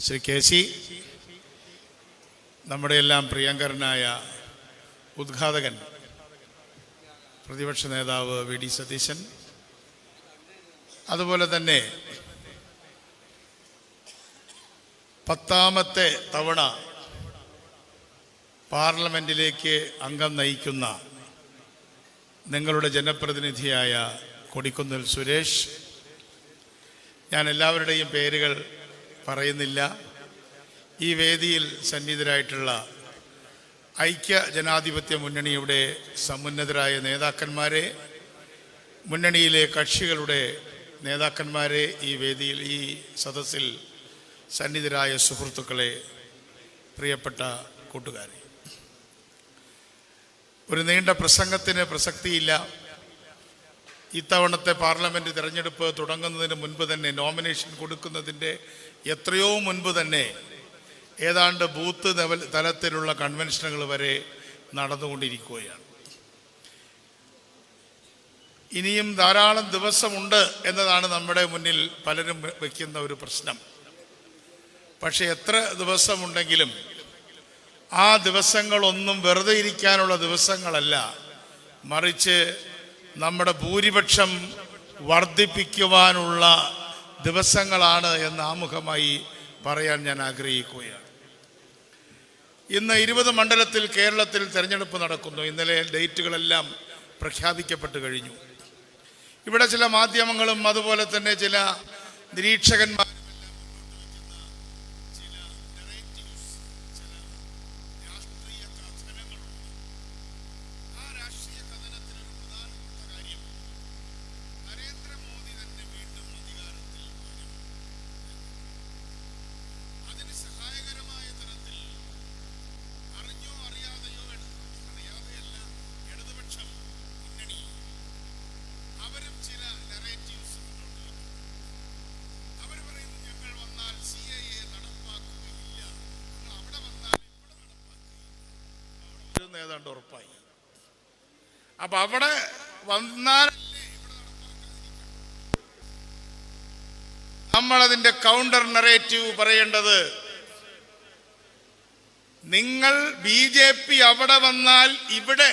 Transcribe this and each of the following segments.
Shri K C നമ്മുടെ എല്ലാം പ്രിയങ്കരനായ ഉദ്ഘാടകൻ പ്രതിപക്ഷ നേതാവ് വി ഡി സതീശൻ. അതുപോലെ തന്നെ പത്താമത്തെ തവണ പാർലമെന്റിലേക്ക് അംഗം നയിക്കുന്ന നിങ്ങളുടെ ജനപ്രതിനിധിയായ കൊടിക്കുന്നിൽ സുരേഷ്. ഞാൻ എല്ലാവരുടെയും പേരുകൾ പറയുന്നില്ല. ഈ വേദിയിൽ സന്നിഹിതരായിട്ടുള്ള ഐക്യ ജനാധിപത്യ മുന്നണിയുടെ സമുന്നതരായ നേതാക്കന്മാരെ മുന്നണിയിലെ കക്ഷികളുടെ നേതാക്കന്മാരെ ഈ വേദിയിൽ ഈ സദസ്സിൽ സന്നിധരായ സുഹൃത്തുക്കളെ പ്രിയപ്പെട്ട കൂട്ടുകാരെ. ഒരു നീണ്ട പ്രസംഗത്തിന് പ്രസക്തിയില്ല. ഇത്തവണത്തെ പാർലമെന്റ് തിരഞ്ഞെടുപ്പ് തുടങ്ങുന്നതിന് മുൻപ് തന്നെ നോമിനേഷൻ കൊടുക്കുന്നതിന്റെ എത്രയോ മുൻപ് തന്നെ ഏതാണ്ട് ബൂത്ത് ലെവൽ തലത്തിലുള്ള കൺവെൻഷനുകൾ വരെ നടന്നുകൊണ്ടിരിക്കുകയാണ്. ഇനിയും ധാരാളം ദിവസമുണ്ട് എന്നതാണ് നമ്മുടെ മുന്നിൽ പലരും വയ്ക്കുന്ന ഒരു പ്രശ്നം. പക്ഷേ എത്ര ദിവസമുണ്ടെങ്കിലും ആ ദിവസങ്ങളൊന്നും വെറുതെ ഇരിക്കാനുള്ള ദിവസങ്ങളല്ല. മറിച്ച് നമ്മുടെ ഭൂരിപക്ഷം വർദ്ധിപ്പിക്കുവാനുള്ള ദിവസങ്ങളാണ് എന്ന് ആമുഖമായി പറയാൻ ഞാൻ ആഗ്രഹിക്കുകയാണ്. ഇന്ന് ഇരുപത് മണ്ഡലത്തിൽ കേരളത്തിൽ തെരഞ്ഞെടുപ്പ് നടക്കുന്നു. ഇന്നലെ ഡേറ്റുകളെല്ലാം പ്രഖ്യാപിക്കപ്പെട്ട് കഴിഞ്ഞു. ഇവിടെ ചില മാധ്യമങ്ങളും അതുപോലെ തന്നെ ചില നിരീക്ഷകന്മാർ നരേന്ദ്രമോദി തന്നെ വീണ്ടും അധികാരത്തിൽ വരും അതിന് സഹായകരമായ തരത്തിൽ അറിഞ്ഞോ അറിയാതെയോ എടു- അറിയാതെയല്ല ഇടതുപക്ഷം മുന്നണി അവരും ചില നറേറ്റീവ്സ് മുന്നോട്ട് വയ്ക്കും അവർ പറയുന്നു ഞങ്ങൾ വന്നാൽ സി എ എ നടപ്പാക്കുകയില്ല നിങ്ങൾ അവിടെ വന്നാൽ ഇവിടെ നടപ്പാക്കുകയില്ല അവിടെ ഏതാണ്ട് ഉറപ്പായി അപ്പൊ അവിടെ വന്നാൽ നമ്മളതിന്റെ കൗണ്ടർ നറേറ്റീവ് പറയേണ്ടത് നിങ്ങൾ ബി ജെ പി അവിടെ വന്നാൽ ഇവിടെ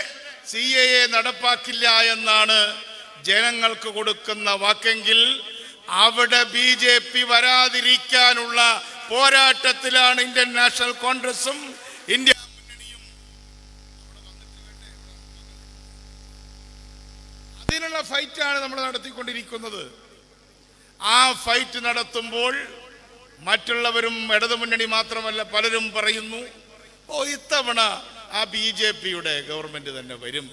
സി എ എ നടപ്പാക്കില്ല എന്നാണ് ജനങ്ങൾക്ക് കൊടുക്കുന്ന വാക്കെങ്കിൽ അവിടെ ബി ജെ പി വരാതിരിക്കാനുള്ള പോരാട്ടത്തിലാണ് ഇന്ത്യൻ നാഷണൽ കോൺഗ്രസും ഇന്ത്യ അതിനുള്ള ഫൈറ്റാണ് നമ്മൾ നടത്തിക്കൊണ്ടിരിക്കുന്നത്. ആ ഫൈറ്റ് നടത്തുമ്പോൾ മറ്റുള്ളവരും ഇടതുമുന്നണി മാത്രമല്ല പലരും പറയുന്നു ഓ ഇത്തവണ ആ ബി ജെ പിയുടെ ഗവൺമെന്റ് തന്നെ വരും.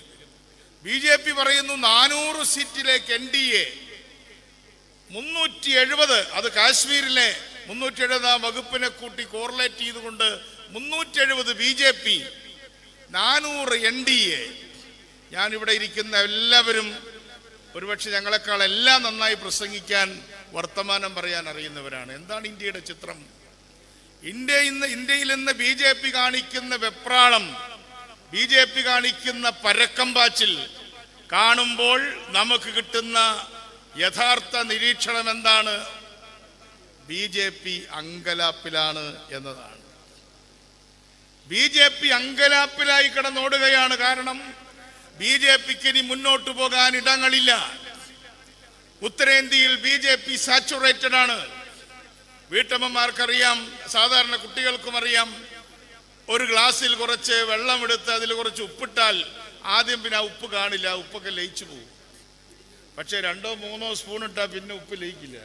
ബി ജെ പി പറയുന്നു നാനൂറ് സീറ്റിലേക്ക് എൻ ഡി എ മുന്നൂറ്റി എഴുപത് അത് കാശ്മീരിലെ മുന്നൂറ്റി എഴുപതാം വകുപ്പിനെ കൂട്ടി കോറിലേറ്റ് ചെയ്തുകൊണ്ട് മുന്നൂറ്റി എഴുപത് ബി ജെ പി നാനൂറ് എൻ ഡി എ. ഞാനിവിടെ ഇരിക്കുന്ന എല്ലാവരും ഒരുപക്ഷെ ഞങ്ങളെക്കാൾ എല്ലാം നന്നായി പ്രസംഗിക്കാൻ വർത്തമാനം പറയാൻ അറിയുന്നവരാണ്. എന്താണ് ഇന്ത്യയുടെ ചിത്രം? ഇന്ത്യ ഇന്ന് ഇന്ത്യയിൽ ഇന്ന് ബി ജെ പി കാണിക്കുന്ന വെപ്രാളം ബി ജെ പി കാണിക്കുന്ന പരക്കം പാച്ചിൽ കാണുമ്പോൾ നമുക്ക് കിട്ടുന്ന യഥാർത്ഥ നിരീക്ഷണം എന്താണ്? ബി ജെ പി അങ്കലാപ്പിലാണ് എന്നതാണ്. ബി ജെ പി അങ്കലാപ്പിലായി കിടന്നോടുകയാണ് കാരണം ബി ജെ പിക്ക് ഇനി മുന്നോട്ട് പോകാൻ ഇടങ്ങളില്ല. ഉത്തരേന്ത്യയിൽ ബി ജെ പി സാച്ചുറേറ്റഡ് ആണ്. വീട്ടമ്മമാർക്കറിയാം സാധാരണ കുട്ടികൾക്കും അറിയാം. ഒരു ഗ്ലാസ്സിൽ കുറച്ച് വെള്ളം എടുത്ത് അതിൽ കുറച്ച് ഉപ്പിട്ടാൽ ആദ്യം പിന്നെ ആ ഉപ്പ് കാണില്ല ഉപ്പൊക്കെ ലയിച്ചു പോകും. പക്ഷേ രണ്ടോ മൂന്നോ സ്പൂൺ ഇട്ടാൽ പിന്നെ ഉപ്പ് ലയിക്കില്ല.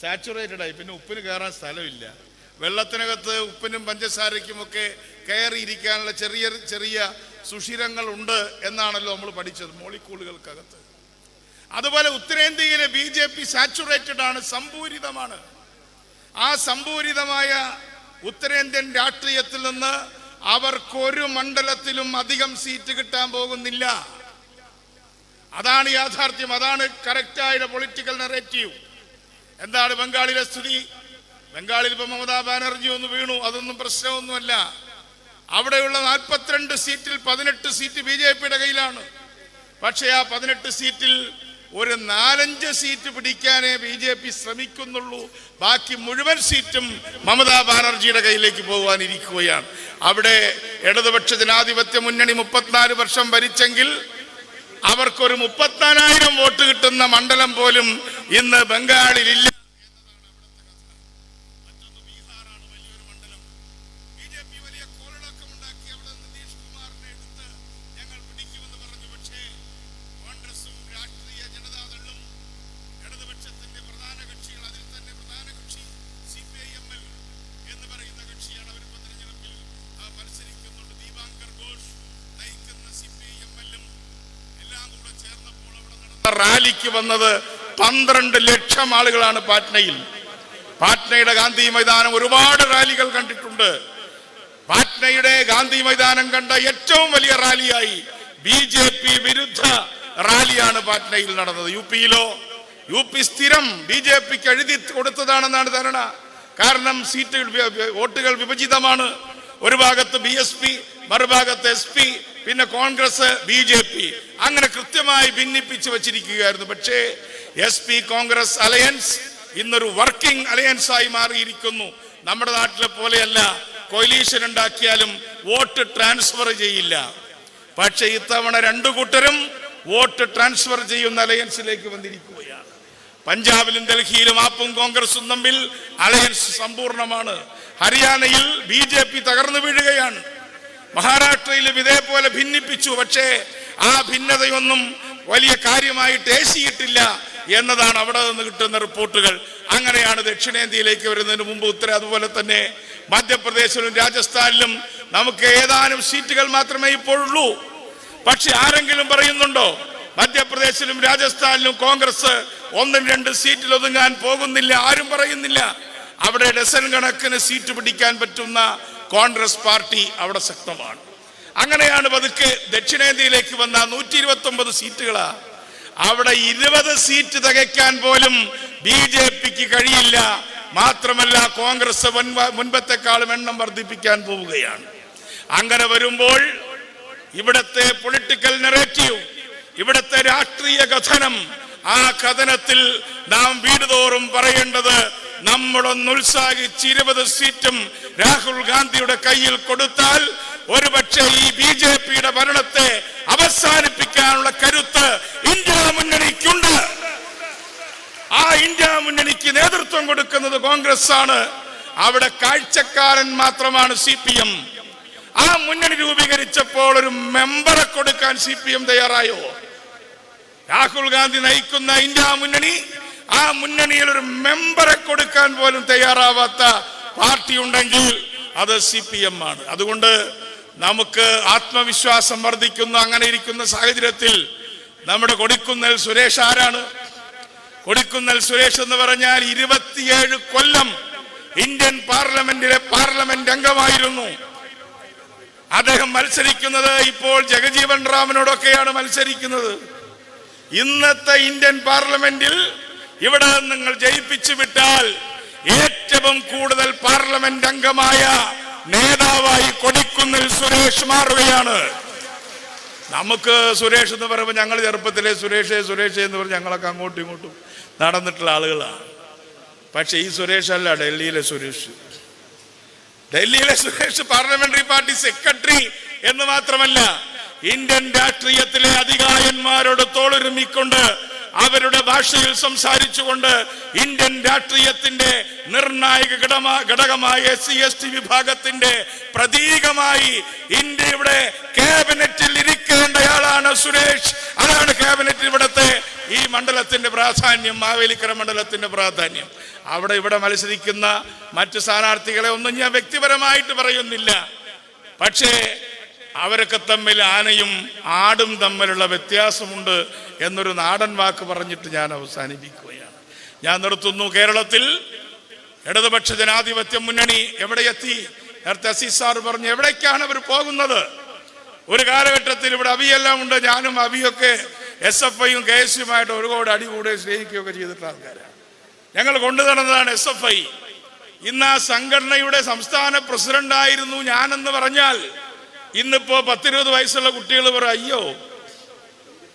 സാച്ചുറേറ്റഡ് ആയി പിന്നെ ഉപ്പിന് കയറാൻ സ്ഥലമില്ല. വെള്ളത്തിനകത്ത് ഉപ്പിനും പഞ്ചസാരയ്ക്കും പഞ്ചസാരയ്ക്കുമൊക്കെ കയറിയിരിക്കാനുള്ള ചെറിയ ചെറിയ സുഷിരങ്ങൾ ഉണ്ട് എന്നാണല്ലോ നമ്മൾ പഠിച്ചത് മോളിക്കൂളുകൾക്കകത്ത്. അതുപോലെ ഉത്തരേന്ത്യയിലെ ബി ജെ പി സാച്ചുറേറ്റഡ് ആണ് സമ്പൂരിതമാണ്. ആ സമ്പൂരിതമായ ഉത്തരേന്ത്യൻ രാഷ്ട്രീയത്തിൽ നിന്ന് അവർക്കൊരു മണ്ഡലത്തിലും അധികം സീറ്റ് കിട്ടാൻ പോകുന്നില്ല. അതാണ് യാഥാർത്ഥ്യം അതാണ് കറക്റ്റായ പൊളിറ്റിക്കൽ നെറേറ്റീവ്. എന്താണ് ബംഗാളിലെ സ്ഥിതി? ബംഗാളിൽ ഇപ്പൊ മമതാ ബാനർജി ഒന്ന് വീണു അതൊന്നും പ്രശ്നമൊന്നുമല്ല. അവിടെയുള്ള നാൽപ്പത്തിരണ്ട് സീറ്റിൽ പതിനെട്ട് സീറ്റ് ബി ജെ പിയുടെ കയ്യിലാണ്. പക്ഷേ ആ പതിനെട്ട് സീറ്റിൽ ഒരു നാലഞ്ച് സീറ്റ് പിടിക്കാനേ ബി ജെ പി ശ്രമിക്കുന്നുള്ളൂ. ബാക്കി മുഴുവൻ സീറ്റും മമതാ ബാനർജിയുടെ കയ്യിലേക്ക് പോകാനിരിക്കുകയാണ്. അവിടെ ഇടതുപക്ഷ ജനാധിപത്യ മുന്നണി മുപ്പത്തിനാല് വർഷം ഭരിച്ചെങ്കിൽ അവർക്കൊരു മുപ്പത്തിനാലായിരം വോട്ട് കിട്ടുന്ന മണ്ഡലം പോലും ഇന്ന് ബംഗാളിൽ ഇല്ല കോൺഗ്രസും രാഷ്ട്രീയ ജനതാദളും ഇടതുപക്ഷത്തിന്റെ പ്രധാന കക്ഷികൾ അതിൽ തന്നെ പ്രധാന കക്ഷി C P I M L എന്ന് പറയുന്ന കക്ഷിയാണ് അവരിപ്പോ തെരഞ്ഞെടുപ്പിൽ ആ, മത്സരിക്കുന്നുണ്ട് ദീപാങ്കർ ഘോഷ് നയിക്കുന്ന സി പി ഐ എം എല്ലും എല്ലാം കൂടെ ചേർന്നപ്പോൾ അവിടെ നടന്ന റാലിക്ക് വന്നത് പന്ത്രണ്ട് ലക്ഷം ആളുകളാണ് പാറ്റ്നയിൽ. പാറ്റ്നയുടെ ഗാന്ധി മൈതാനം ഒരുപാട് റാലികൾ കണ്ടിട്ടുണ്ട്. പാറ്റ്നയുടെ ഗാന്ധി മൈതാനം കണ്ട ഏറ്റവും വലിയ റാലിയായി ബി ജെ പി വിരുദ്ധ റാലിയാണ് പാറ്റ്നയിൽ നടന്നത്. യു പിയിലോ? യു പി സ്ഥിരം ബി ജെ പിക്ക് എഴുതി കൊടുത്തതാണെന്നാണ് ധാരണ. കാരണം സീറ്റുകൾ വോട്ടുകൾ വിഭജിതമാണ്. ഒരു ഭാഗത്ത് ബി എസ് പി മറുഭാഗത്ത് എസ് പി പിന്നെ കോൺഗ്രസ് ബി ജെ പി അങ്ങനെ കൃത്യമായി ഭിന്നിപ്പിച്ച് വച്ചിരിക്കുകയായിരുന്നു. പക്ഷേ എസ് പി കോൺഗ്രസ് അലയൻസ് ഇന്നൊരു വർക്കിംഗ് അലയൻസ് ആയി മാറിയിരിക്കുന്നു. നമ്മുടെ നാട്ടിലെ പോലെയല്ല. കൊയിലീഷൻ ഉണ്ടാക്കിയാലും വോട്ട് ട്രാൻസ്ഫർ ചെയ്യില്ല. പക്ഷേ ഇത്തവണ രണ്ടു കൂട്ടരും വോട്ട് ട്രാൻസ്ഫർ ചെയ്യുന്ന അലയൻസിലേക്ക് വന്നിരിക്കുകയാണ്. പഞ്ചാബിലും ഡൽഹിയിലും ആപ്പും കോൺഗ്രസും തമ്മിൽ അലയൻസ് സമ്പൂർണമാണ് ഹരിയാനയിൽ ബി തകർന്നു വീഴുകയാണ്. മഹാരാഷ്ട്രയിലും ഇതേപോലെ ഭിന്നിപ്പിച്ചു. പക്ഷേ ആ ഭിന്നതയൊന്നും വലിയ കാര്യമായിട്ട് ഏശിയിട്ടില്ല എന്നതാണ് അവിടെ നിന്ന് കിട്ടുന്ന റിപ്പോർട്ടുകൾ. അങ്ങനെയാണ് ദക്ഷിണേന്ത്യയിലേക്ക് വരുന്നതിന് മുമ്പ് ഉത്തര അതുപോലെ തന്നെ മധ്യപ്രദേശിലും രാജസ്ഥാനിലും നമുക്ക് ഏതാനും സീറ്റുകൾ മാത്രമേ ഇപ്പോഴുള്ളൂ. പക്ഷെ ആരെങ്കിലും പറയുന്നുണ്ടോ? മധ്യപ്രദേശിലും രാജസ്ഥാനിലും കോൺഗ്രസ് ഒന്നും രണ്ട് സീറ്റിൽ ഒതുങ്ങാൻ പോകുന്നില്ല ആരും പറയുന്നില്ല. അവിടെ ഡസൻ കണക്കിന് സീറ്റ് പിടിക്കാൻ പറ്റുന്ന കോൺഗ്രസ് പാർട്ടി അവിടെ ശക്തമാണ്. അങ്ങനെയാണ് പതുക്കെ ദക്ഷിണേന്ത്യയിലേക്ക് വന്ന നൂറ്റി ഇരുപത്തി ഒമ്പത് സീറ്റുകളാ. അവിടെ ഇരുപത് സീറ്റ് തികയ്ക്കാൻ പോലും ബി ജെ പിക്ക് കഴിയില്ല. മാത്രമല്ല കോൺഗ്രസ് മുൻപ- മുൻപത്തെക്കാളും എണ്ണം വർദ്ധിപ്പിക്കാൻ പോവുകയാണ്. അങ്ങനെ വരുമ്പോൾ ഇവിടത്തെ പൊളിറ്റിക്കൽ നെറേറ്റീവ് ഇവിടത്തെ രാഷ്ട്രീയ കഥനം ആ കഥനത്തിൽ നാം വീടുതോറും പറയേണ്ടത് നമ്മളൊന്ന് ഉത്സാഹിച്ച് ഇരുപത് സീറ്റും രാഹുൽ ഗാന്ധിയുടെ കയ്യിൽ കൊടുത്താൽ ഒരുപക്ഷെ ഈ ബി ജെ പിയുടെ ഭരണത്തെ അവസാനിപ്പിക്കാനുള്ള കരുത്ത് ഇന്ത്യ മുന്നണിക്കുണ്ട്. ആ ഇന്ത്യ മുന്നണിക്ക് നേതൃത്വം കൊടുക്കുന്നത് കോൺഗ്രസ് ആണ് അവിടെ കാഴ്ചക്കാരൻ മാത്രമാണ് സി പി എം. ആ മുന്നണി രൂപീകരിച്ചപ്പോൾ ഒരു മെമ്പറെ കൊടുക്കാൻ സി പി എം തയ്യാറായോ? രാഹുൽ ഗാന്ധി നയിക്കുന്ന ഇന്ത്യ മുന്നണി ആ മുന്നണിയിൽ ഒരു മെമ്പറെ കൊടുക്കാൻ പോലും തയ്യാറാവാത്ത പാർട്ടി ഉണ്ടെങ്കിൽ അത് സി പി എം ആണ്. അതുകൊണ്ട് നമുക്ക് ആത്മവിശ്വാസം വർദ്ധിക്കുന്ന അങ്ങനെ ഇരിക്കുന്ന സാഹചര്യത്തിൽ നമ്മുടെ കൊടിക്കുന്നൽ സുരേഷ് ആരാണ്? കൊടിക്കുന്നൽ സുരേഷ് എന്ന് പറഞ്ഞാൽ ഇരുപത്തിയേഴ് കൊല്ലം ഇന്ത്യൻ പാർലമെന്റിലെ പാർലമെന്റ് അംഗമായിരുന്നു. അദ്ദേഹം മത്സരിക്കുന്നത് ഇപ്പോൾ ജഗജീവൻ റാമിനോടൊക്കെയാണ് മത്സരിക്കുന്നത്. ഇന്നത്തെ ഇന്ത്യൻ പാർലമെന്റിൽ ഇവിടെ നിങ്ങൾ ജയിപ്പിച്ചു വിട്ടാൽ ഏറ്റവും കൂടുതൽ പാർലമെന്റ് അംഗമായ നേതാവായി കൊടിക്കുന്നിൽ സുരേഷ് മാറുകയാണ്. നമുക്ക് സുരേഷ് എന്ന് പറയുമ്പോൾ ഞങ്ങൾ ചെറുപ്പത്തിലെ സുരേഷേ സുരേഷേ എന്ന് പറഞ്ഞ് ഞങ്ങളൊക്കെ അങ്ങോട്ടും ഇങ്ങോട്ടും നടന്നിട്ടുള്ള ആളുകളാണ്. പക്ഷെ ഈ സുരേഷ് അല്ല ഡൽഹിയിലെ സുരേഷ്. ഡൽഹിയിലെ സുരേഷ് പാർലമെന്ററി പാർട്ടി സെക്രട്ടറി എന്ന് മാത്രമല്ല ഇന്ത്യൻ രാഷ്ട്രീയത്തിലെ അധികായന്മാരോട് തോളുരുമിക്കൊണ്ട് അവരുടെ ഭാഷയിൽ സംസാരിച്ചുകൊണ്ട് ഇന്ത്യൻ രാഷ്ട്രീയത്തിന്റെ നിർണായക ഘടകമായ എസ് സി എസ് ടി വിഭാഗത്തിന്റെ പ്രതീകമായി ഇന്ത്യയുടെ ക്യാബിനറ്റിൽ ഇരിക്കേണ്ടയാളാണ് സുരേഷ്. അതാണ് ക്യാബിനറ്റ് ഇവിടത്തെ ഈ മണ്ഡലത്തിന്റെ പ്രാധാന്യം മാവേലിക്കര മണ്ഡലത്തിന്റെ പ്രാധാന്യം. അവിടെ ഇവിടെ മത്സരിക്കുന്ന മറ്റ് സ്ഥാനാർത്ഥികളെ ഒന്നും ഞാൻ വ്യക്തിപരമായിട്ട് പറയുന്നില്ല. പക്ഷേ അവരൊക്കെ തമ്മിൽ ആനയും ആടും തമ്മിലുള്ള വ്യത്യാസമുണ്ട് എന്നൊരു നാടൻ വാക്ക് പറഞ്ഞിട്ട് ഞാൻ അവസാനിപ്പിക്കുകയാണ്. ഞാൻ നിർത്തുന്നു കേരളത്തിൽ ഇടതുപക്ഷ ജനാധിപത്യ മുന്നണി എവിടെ എത്തി നേരത്തെ അസീസ് സാർ പറഞ്ഞു എവിടേക്കാണ് അവർ പോകുന്നത്? ഒരു കാലഘട്ടത്തിൽ ഇവിടെ അവിയെല്ലാം ഉണ്ട്. ഞാനും അവിയൊക്കെ എസ് എഫ് ഐയും കെ എസ് യുമായിട്ട് ഒരുപാട് അടികൂടെ സ്നേഹിക്കുകയൊക്കെ ചെയ്തിട്ടുള്ള ആൾക്കാരാണ്. ഞങ്ങൾ കൊണ്ടു നടന്നതാണ് എസ് എഫ് ഐ. ഇന്ന് ആ സംഘടനയുടെ സംസ്ഥാന പ്രസിഡന്റായിരുന്നു ഞാനെന്ന് പറഞ്ഞാൽ ഇന്നിപ്പോ പത്തിരുപത് വയസ്സുള്ള കുട്ടികൾ പറയും അയ്യോ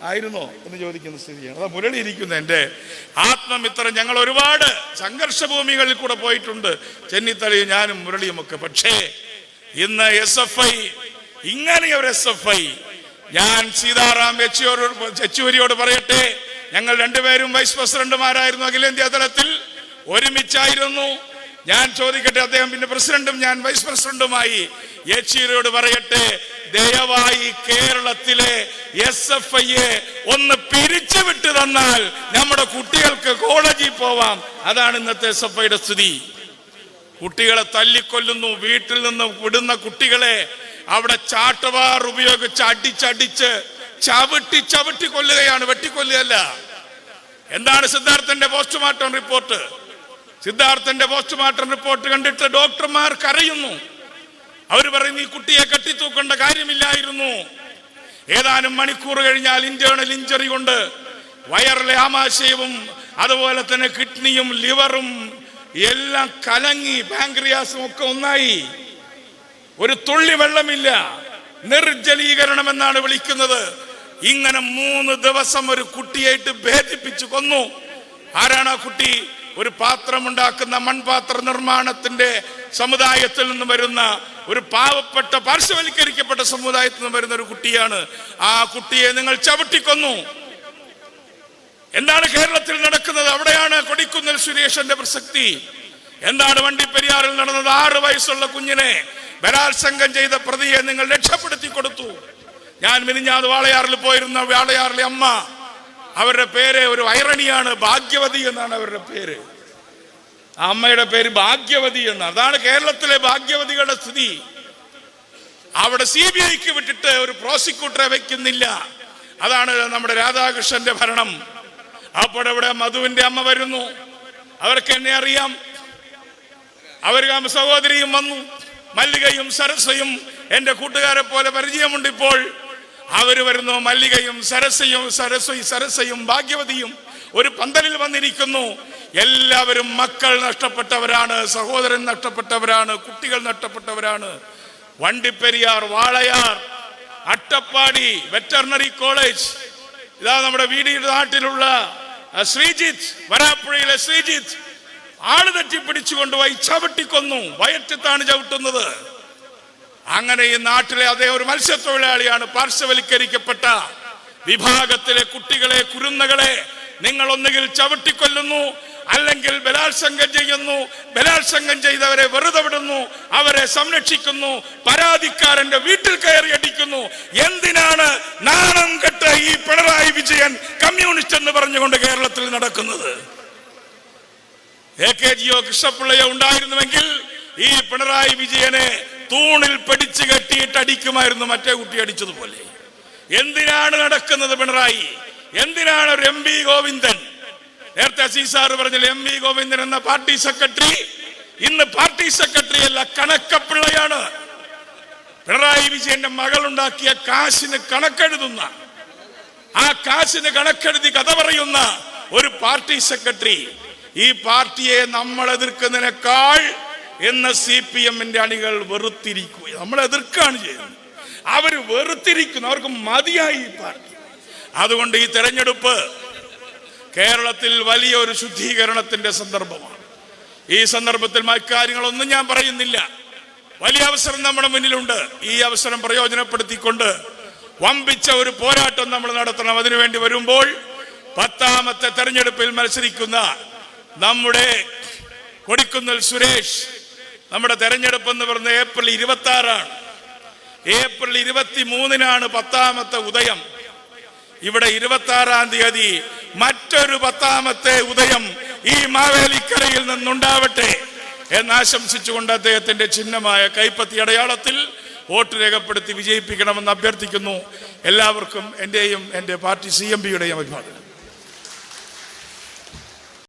ആയിരുന്നോ? എന്ന് ചോദിക്കുന്ന സ്ഥിതിയാണ്. അതാ മുരളി ഇരിക്കുന്നു എന്റെ ആത്മമിത്രം ഞങ്ങൾ ഒരുപാട് സംഘർഷ ഭൂമികളിൽ കൂടെ പോയിട്ടുണ്ട്. ചെന്നിത്തലയും ഞാനും മുരളിയും ഒക്കെ. പക്ഷേ ഇന്ന് എസ് എഫ് ഐ ഇങ്ങനെ ഒരു എസ് എഫ് ഐ ഞാൻ സീതാറാം യെച്ചൂരോട് യെച്ചൂരിയോട് പറയട്ടെ ഞങ്ങൾ രണ്ടുപേരും വൈസ് പ്രസിഡന്റുമാരായിരുന്നു അഖിലേന്ത്യാ തലത്തിൽ. ഒരുമിച്ചായിരുന്നു. ഞാൻ ചോദിക്കട്ടെ അദ്ദേഹം പിന്നെ പ്രസിഡന്റും ഞാൻ വൈസ് പ്രസിഡന്റുമായി യെച്ചൂരിയോട് പറയട്ടെ ദയവായി കേരളത്തിലെ എസ് എഫ് ഐയെ ഒന്ന് പിരിച്ചു വിട്ടു തന്നാൽ നമ്മുടെ കുട്ടികൾക്ക് കോളേജിൽ പോവാം. അതാണ് ഇന്നത്തെ എസ് എഫ് ഐയുടെ സ്ഥിതി. കുട്ടികളെ തല്ലിക്കൊല്ലുന്നു വീട്ടിൽ നിന്ന് വിടുന്ന കുട്ടികളെ അവിടെ ചാട്ടവാർ ഉപയോഗിച്ച് അടിച്ചടിച്ച് ചവിട്ടി ചവിട്ടി കൊല്ലുകയാണ് വെട്ടിക്കൊല്ലുകയല്ല. എന്താണ് സിദ്ധാർത്ഥന്റെ പോസ്റ്റ്മോർട്ടം റിപ്പോർട്ട്? സിദ്ധാർത്ഥന്റെ പോസ്റ്റ്മോർട്ടം റിപ്പോർട്ട് കണ്ടിട്ട് ഡോക്ടർമാർ കരയുന്നു. അവർ പറയുന്നു ഈ കുട്ടിയെ കെട്ടിത്തൂക്കേണ്ട കാര്യമില്ലായിരുന്നു. ഏതാനും മണിക്കൂർ കഴിഞ്ഞാൽ ഇന്റേണൽ ഇഞ്ചറി കൊണ്ട് വയറിലെ ആമാശയവും അതുപോലെ തന്നെ കിഡ്നിയും ലിവറും എല്ലാം കലങ്ങി പാങ്ക്രിയാസും ഒക്കെ ഒന്നായി. ഒരു തുള്ളി വെള്ളമില്ല. നിർജലീകരണം എന്നാണ് വിളിക്കുന്നത്. ഇങ്ങനെ മൂന്ന് ദിവസം ഒരു കുട്ടിയായിട്ട് ഭേദിപ്പിച്ചു കൊന്നു. ആരാണ് ആ കുട്ടി? ഒരു പാത്രമുണ്ടാക്കുന്ന മൺപാത്ര നിർമ്മാണത്തിന്റെ സമുദായത്തിൽ നിന്ന് വരുന്ന ഒരു പാവപ്പെട്ട പാർശ്വവൽക്കരിക്കപ്പെട്ട സമുദായത്തിൽ നിന്ന് വരുന്ന ഒരു കുട്ടിയാണ്. ആ കുട്ടിയെ നിങ്ങൾ ചവിട്ടിക്കൊന്നു. എന്താണ് കേരളത്തിൽ നടക്കുന്നത്? അവിടെയാണ് കൊടിക്കുന്നിൽ സുരേഷന്റെ പ്രസക്തി. എന്താണ് വണ്ടിപ്പെരിയാറിൽ നടന്നത്? ആറ് വയസ്സുള്ള കുഞ്ഞിനെ ബലാത്സംഗം ചെയ്ത പ്രതിയെ നിങ്ങൾ രക്ഷപ്പെടുത്തി കൊടുത്തു. ഞാൻ മിനിഞ്ഞാത് വാളയാറിൽ പോയിരുന്ന വാളയാറിലെ അമ്മ അവരുടെ പേര് ഒരു ഐറണിയാണ് ഭാഗ്യവതി എന്നാണ് അവരുടെ പേര്. അമ്മയുടെ പേര് ഭാഗ്യവതി എന്ന് അതാണ് കേരളത്തിലെ ഭാഗ്യവതികളുടെ സ്ഥിതി. അവിടെ സി ബി ഐക്ക് വിട്ടിട്ട് ഒരു പ്രോസിക്യൂട്ടറെ വെക്കുന്നില്ല അതാണ് നമ്മുടെ രാധാകൃഷ്ണന്റെ ഭരണം. അപ്പോൾ ഇവിടെ മധുവിന്റെ അമ്മ വരുന്നു. അവർക്ക് എന്നെ അറിയാം. അവർ സഹോദരിയും വന്നു. മല്ലികയും സരസയും എന്റെ കൂട്ടുകാരെ പോലെ പരിചയമുണ്ട് ഇപ്പോൾ. അവർ വരുന്നു മല്ലികയും സരസയും സരസ്വയും സരസയും ഭാഗ്യവതിയും ഒരു പന്തലിൽ വന്നിരിക്കുന്നു. എല്ലാവരും മക്കൾ നഷ്ടപ്പെട്ടവരാണ് സഹോദരൻ നഷ്ടപ്പെട്ടവരാണ് കുട്ടികൾ നഷ്ടപ്പെട്ടവരാണ്. Vandiperiyar Walayar Attappadi veterinary college. ഇതാ നമ്മുടെ വീടിയുടെ നാട്ടിലുള്ള ശ്രീജിത്ത് വരാപ്പുഴയിലെ ശ്രീജിത്ത്. ആൾ തെറ്റി പിടിച്ചുകൊണ്ടുപോയി ചവിട്ടിക്കൊന്നു വയറ്റത്താണ് ചവിട്ടുന്നത്. അങ്ങനെ ഈ നാട്ടിലെ അദ്ദേഹം ഒരു മത്സ്യത്തൊഴിലാളിയാണ് പാർശ്വവൽക്കരിക്കപ്പെട്ട. വിഭാഗത്തിലെ കുട്ടികളെ കുരുന്നകളെ നിങ്ങൾ ഒന്നുകിൽ ചവിട്ടിക്കൊല്ലുന്നു അല്ലെങ്കിൽ ബലാത്സംഗം ചെയ്യുന്നു ബലാത്സംഗം ചെയ്തവരെ വെറുതെ വിടുന്നു അവരെ സംരക്ഷിക്കുന്നു പരാതിക്കാരന്റെ വീട്ടിൽ കയറി അടിക്കുന്നു. എന്തിനാണ് നാണം കെട്ട ഈ പിണറായി വിജയൻ കമ്മ്യൂണിസ്റ്റ് എന്ന് പറഞ്ഞുകൊണ്ട് കേരളത്തിൽ നടക്കുന്നത്? എ കെ ജിയോ കൃഷ്ണപിള്ളയോ ഉണ്ടായിരുന്നുവെങ്കിൽ ഈ പിണറായി വിജയനെ തൂണിൽ പിടിച്ചു കെട്ടിയിട്ട് അടിക്കുമായിരുന്നു മറ്റേ കുട്ടി അടിച്ചതുപോലെ. എന്തിനാണ് നടക്കുന്നത് പിണറായി? എന്തിനാണ് ഒരു എം പി ഗോവിന്ദൻ? നേരത്തെ സീസാർ പറഞ്ഞില്ല എം വി ഗോവിന്ദൻ എന്ന പാർട്ടി സെക്രട്ടറി ഇന്ന് പാർട്ടി സെക്രട്ടറി അല്ല കണക്കപ്പിള്ളയാണ്. പിണറായി വിജയന്റെ മകൾ ഉണ്ടാക്കിയ കാശിന് കണക്കെഴുതുന്ന ആ കാശിന് കണക്കെഴുതി കഥ പറയുന്ന ഒരു പാർട്ടി സെക്രട്ടറി ഈ പാർട്ടിയെ നമ്മൾ എതിർക്കുന്നതിനേക്കാൾ എന്ന് സി പി എമ്മിന്റെ അണികൾ വെറുത്തിരിക്കുക. നമ്മൾ എതിർക്കാണ് ചെയ്യുന്നത്. അവർ വെറുത്തിരിക്കുന്നു. അവർക്ക് മതിയായി പാർട്ടി. അതുകൊണ്ട് ഈ തെരഞ്ഞെടുപ്പ് കേരളത്തിൽ വലിയ ഒരു ശുദ്ധീകരണത്തിന്റെ സന്ദർഭമാണ്. ഈ സന്ദർഭത്തിൽ മറ്റു ഞാൻ പറയുന്നില്ല. വലിയ അവസരം നമ്മുടെ മുന്നിലുണ്ട്. ഈ അവസരം പ്രയോജനപ്പെടുത്തിക്കൊണ്ട് വമ്പിച്ച ഒരു പോരാട്ടം നമ്മൾ നടത്തണം. അതിനുവേണ്ടി വരുമ്പോൾ പത്താമത്തെ തെരഞ്ഞെടുപ്പിൽ മത്സരിക്കുന്ന നമ്മുടെ കൊടിക്കുന്നിൽ സുരേഷ് നമ്മുടെ തെരഞ്ഞെടുപ്പ് എന്ന് പറയുന്നത് ഏപ്രിൽ ഇരുപത്തി ആറാണ് ഏപ്രിൽ ഇരുപത്തി മൂന്നിനാണ് പത്താമത്തെ ഉദയം. ഇവിടെ ഇരുപത്തി ആറാം തീയതി മറ്റൊരു പത്താമത്തെ ഉദയം ഈ മാവേലിക്കരയിൽ നിന്നുണ്ടാവട്ടെ എന്നാശംസിച്ചുകൊണ്ട് അദ്ദേഹത്തിന്റെ ചിഹ്നമായ കൈപ്പത്തി അടയാളത്തിൽ വോട്ട് രേഖപ്പെടുത്തി വിജയിപ്പിക്കണമെന്ന് അഭ്യർത്ഥിക്കുന്നു. എല്ലാവർക്കും എന്റെയും എന്റെ പാർട്ടി സി എം പിയുടെയും അഭിവാദനം